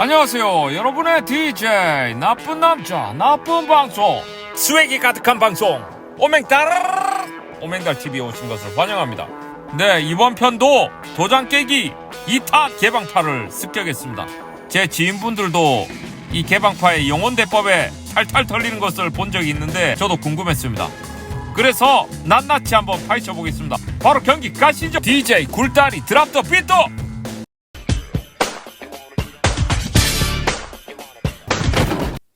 안녕하세요. 여러분의 DJ 나쁜 남자 나쁜 방송 스웨기 가득한 방송 오맹달 오맹달 TV에 오신 것을 환영합니다. 네 이번 편도 도장 깨기 2탄 개방파를 습격했습니다. 제 지인분들도 이 개방파의 영혼 대법에 탈탈 털리는 것을 본 적이 있는데 저도 궁금했습니다. 그래서 낱낱이 한번 파헤쳐 보겠습니다. 바로 경기 가시죠. DJ 굴다리 드랍 더 비트.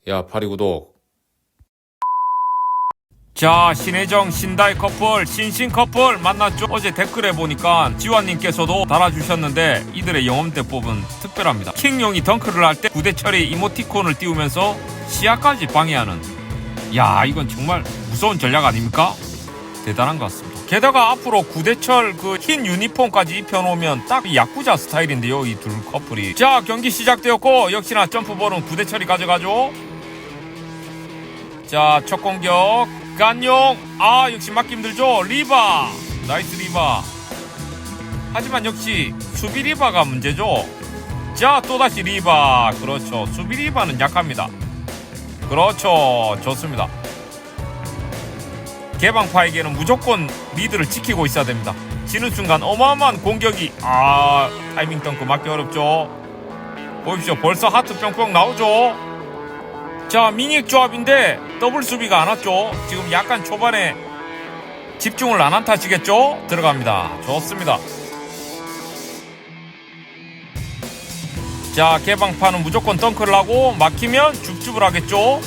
야 파리 구독. 자 신혜정 신다이 커플 신신 커플 만났죠? 어제 댓글에 보니까 지환님께서도 달아주셨는데 이들의 영혼대 뽑은 특별합니다. 킹용이 덩크를 할 때 구대철이 이모티콘을 띄우면서 시야까지 방해하는. 야 이건 정말 무서운 전략 아닙니까? 대단한 것 같습니다. 게다가 앞으로 구대철 그 흰 유니폼까지 입혀놓으면 딱이 야쿠자 스타일인데요 이 둘 커플이. 자 경기 시작되었고 역시나 점프볼은 구대철이 가져가죠 자, 첫 공격. 간용. 아, 역시 막기 힘들죠. 리바. 나이스 리바. 하지만 역시 수비 리바가 문제죠. 자, 또다시 리바. 그렇죠. 수비 리바는 약합니다. 그렇죠. 좋습니다. 개방파에게는 무조건 리드를 지키고 있어야 됩니다. 지는 순간 어마어마한 공격이 아 타이밍 덩크 맞기 어렵죠. 보십시오. 벌써 하트 뿅뿅 나오죠. 자 미닉 조합인데 더블 수비가 안 왔죠? 지금 약간 초반에 집중을 안 한 탓이겠죠? 들어갑니다. 좋습니다. 자 개방판은 무조건 덩크를 하고 막히면 줍줍을 하겠죠?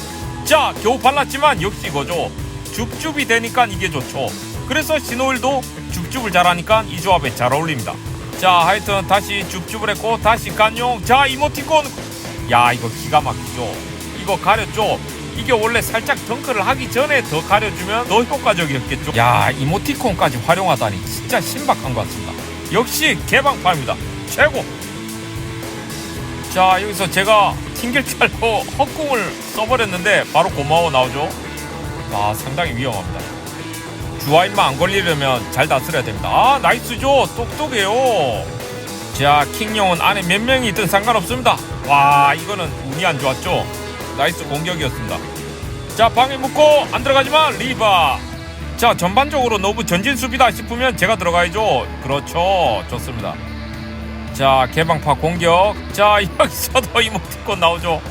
자 겨우 발랐지만 역시 이거죠. 줍줍이 되니까 이게 좋죠. 그래서 신호일도 줍줍을 잘하니까 이 조합에 잘 어울립니다. 자 하여튼 다시 줍줍을 했고 다시 간용. 자 이모티콘. 야 이거 기가 막히죠 이거 가렸죠? 이게 원래 살짝 덩크를 하기 전에 더 가려주면 더 효과적이었겠죠? 야 이모티콘까지 활용하다니 진짜 신박한 것 같습니다. 역시 개방파입니다. 최고! 자 여기서 제가 튕길 줄 알고 헛공을 써버렸는데 바로 고마워 나오죠? 아 상당히 위험합니다. 주화인만 안 걸리려면 잘 다스려야 됩니다. 아 나이스죠? 똑똑해요. 자 킹용은 안에 몇 명이 있든 상관없습니다. 와 이거는 운이 안 좋았죠 나이스 공격이었습니다. 자 방에 묶고 안 들어가지만 리바. 자 전반적으로 너무 전진 수비다 싶으면 제가 들어가야죠. 그렇죠. 좋습니다. 자 개방파 공격. 자 여기서도 이모티콘 나오죠.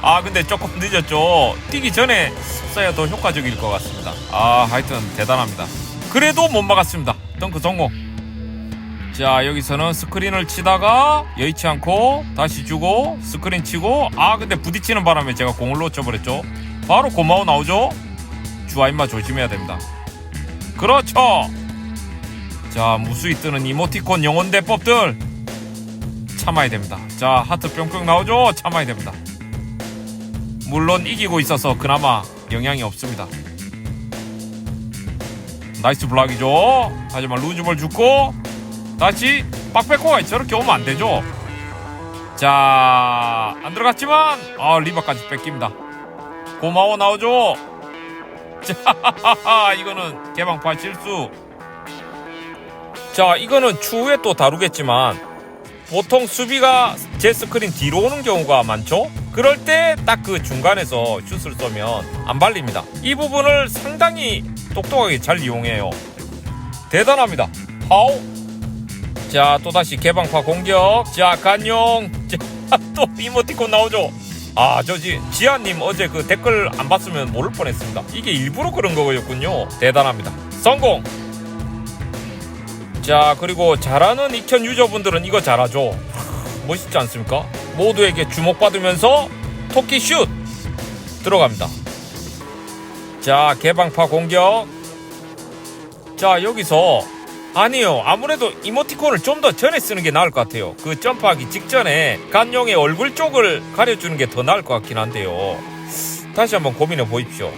아 근데 조금 늦었죠. 뛰기 전에 써야 더 효과적일 것 같습니다. 아 하여튼 대단합니다. 그래도 못 막았습니다. 덩크 성공 자 여기서는 스크린을 치다가 여의치 않고 다시 주고 스크린 치고 아 근데 부딪히는 바람에 제가 공을 놓쳐버렸죠. 바로 고마워 나오죠? 주아임마 조심해야 됩니다. 그렇죠! 자 무수히 뜨는 이모티콘 영혼 대법들. 참아야 됩니다. 자 하트 뿅뿅 나오죠? 참아야 됩니다. 물론 이기고 있어서 그나마 영향이 없습니다. 나이스 블락이죠? 하지만 루즈볼 죽고 다시 빡백호가 저렇게 오면 안 되죠. 자, 안 들어갔지만, 아, 리바까지 뺏깁니다. 고마워 나오죠. 자, 이거는 개방판 실수. 자, 이거는 추후에 또 다루겠지만, 보통 수비가 제 스크린 뒤로 오는 경우가 많죠? 그럴 때 딱 그 중간에서 슛을 쏘면 안 발립니다. 이 부분을 상당히 똑똑하게 잘 이용해요. 대단합니다. 파우. 자 또다시 개방파 공격. 자 간용. 자, 또 이모티콘 나오죠? 아 저지 지아님 어제 그 댓글 안 봤으면 모를 뻔했습니다. 이게 일부러 그런 거였군요. 대단합니다. 성공! 자 그리고 잘하는 익현 유저분들은 이거 잘하죠? 멋있지 않습니까? 모두에게 주목받으면서 토끼 슛! 들어갑니다. 자 개방파 공격. 자 여기서 아니요. 아무래도 이모티콘을 좀 더 전에 쓰는 게 나을 것 같아요. 그 점프하기 직전에 간용의 얼굴 쪽을 가려주는 게 더 나을 것 같긴 한데요. 다시 한번 고민해 보십시오.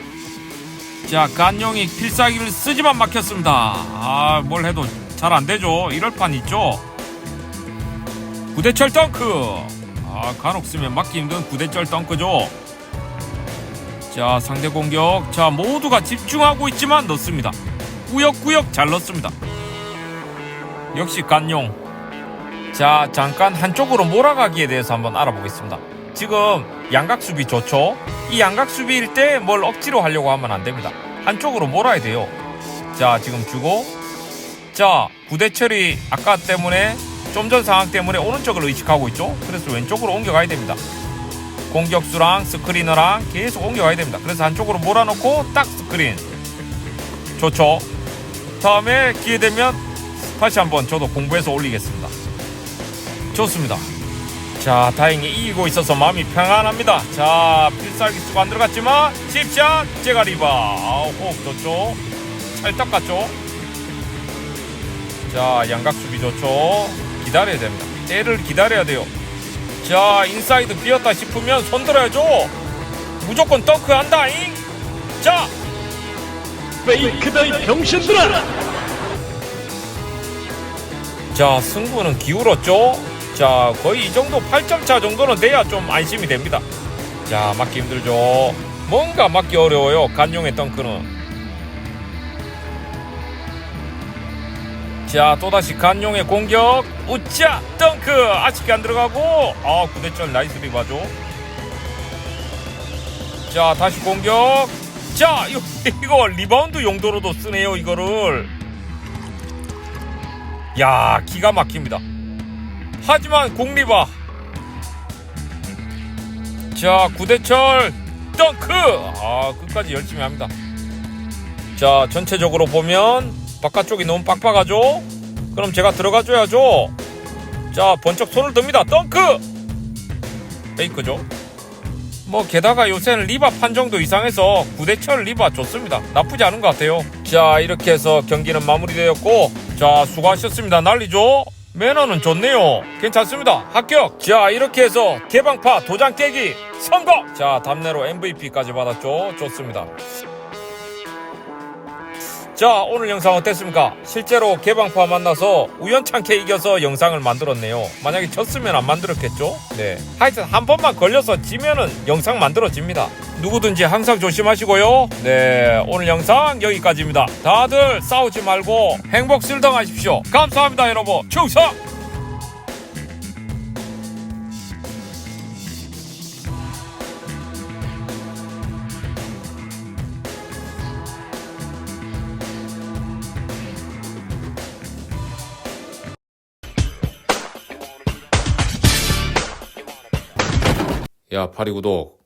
자, 간용이 필살기를 쓰지만 막혔습니다. 아, 뭘 해도 잘 안 되죠. 이럴 판 있죠. 구대철 덩크. 아, 간혹 쓰면 막기 힘든 구대철 덩크죠. 자, 상대 공격. 자, 모두가 집중하고 있지만 넣습니다. 꾸역꾸역 잘 넣습니다. 역시 간용 자, 잠깐 한쪽으로 몰아가기에 대해서 한번 알아보겠습니다. 지금 양각 수비 좋죠? 이 양각 수비일 때 뭘 억지로 하려고 하면 안 됩니다. 한쪽으로 몰아야 돼요. 자, 지금 주고. 자, 구대철이 아까 때문에 좀 전 상황 때문에 오른쪽을 의식하고 있죠? 그래서 왼쪽으로 옮겨가야 됩니다. 공격수랑 스크리너랑 계속 옮겨가야 됩니다. 그래서 한쪽으로 몰아놓고 딱 스크린. 좋죠? 다음에 기회 되면 다시 한번 저도 공부해서 올리겠습니다. 좋습니다. 자, 다행히 이기고 있어서 마음이 평안합니다. 자, 필살기수가 안 들어갔지만 칩샷 제가 리바. 아우, 호흡 좋죠? 찰떡 같죠? 자, 양각 수비 좋죠? 기다려야 됩니다. 때를 기다려야 돼요. 자, 인사이드 비었다 싶으면 손 들어야죠. 무조건 덩크 한다잉. 자, 페이크다 이 병신들아! 자, 승부는 기울었죠? 자, 거의 이 정도 8점 차 정도는 돼야 좀 안심이 됩니다. 자, 맞기 힘들죠? 뭔가 맞기 어려워요. 간용의 덩크는. 자, 또다시 간용의 공격. 우짜! 덩크! 아쉽게 안 들어가고. 아, 구대절 나이스 리바죠? 자, 다시 공격. 자, 이거, 이거 리바운드 용도로도 쓰네요, 이거를. 야 기가 막힙니다. 하지만 공리바. 자 구대철 덩크! 아 끝까지 열심히 합니다. 자 전체적으로 보면 바깥쪽이 너무 빡빡하죠? 그럼 제가 들어가줘야죠. 자 번쩍 손을 듭니다. 덩크! 페이크죠? 뭐 게다가 요새는 리바 판정도 이상해서 구대철 리바 좋습니다. 나쁘지 않은 것 같아요. 자 이렇게 해서 경기는 마무리되었고 자 수고하셨습니다. 난리죠? 매너는 좋네요. 괜찮습니다. 합격! 자 이렇게 해서 개방파 도장 깨기 성공! 자 답내로 MVP까지 받았죠? 좋습니다 자 오늘 영상 어땠습니까? 실제로 개방파 만나서 우연찮게 이겨서 영상을 만들었네요. 만약에 졌으면 안 만들었겠죠? 네. 하여튼 한 번만 걸려서 지면은 영상 만들어집니다. 누구든지 항상 조심하시고요. 네 오늘 영상 여기까지입니다. 다들 싸우지 말고 행복 슬덩하십시오. 감사합니다 여러분. 충성! 야 파리 구독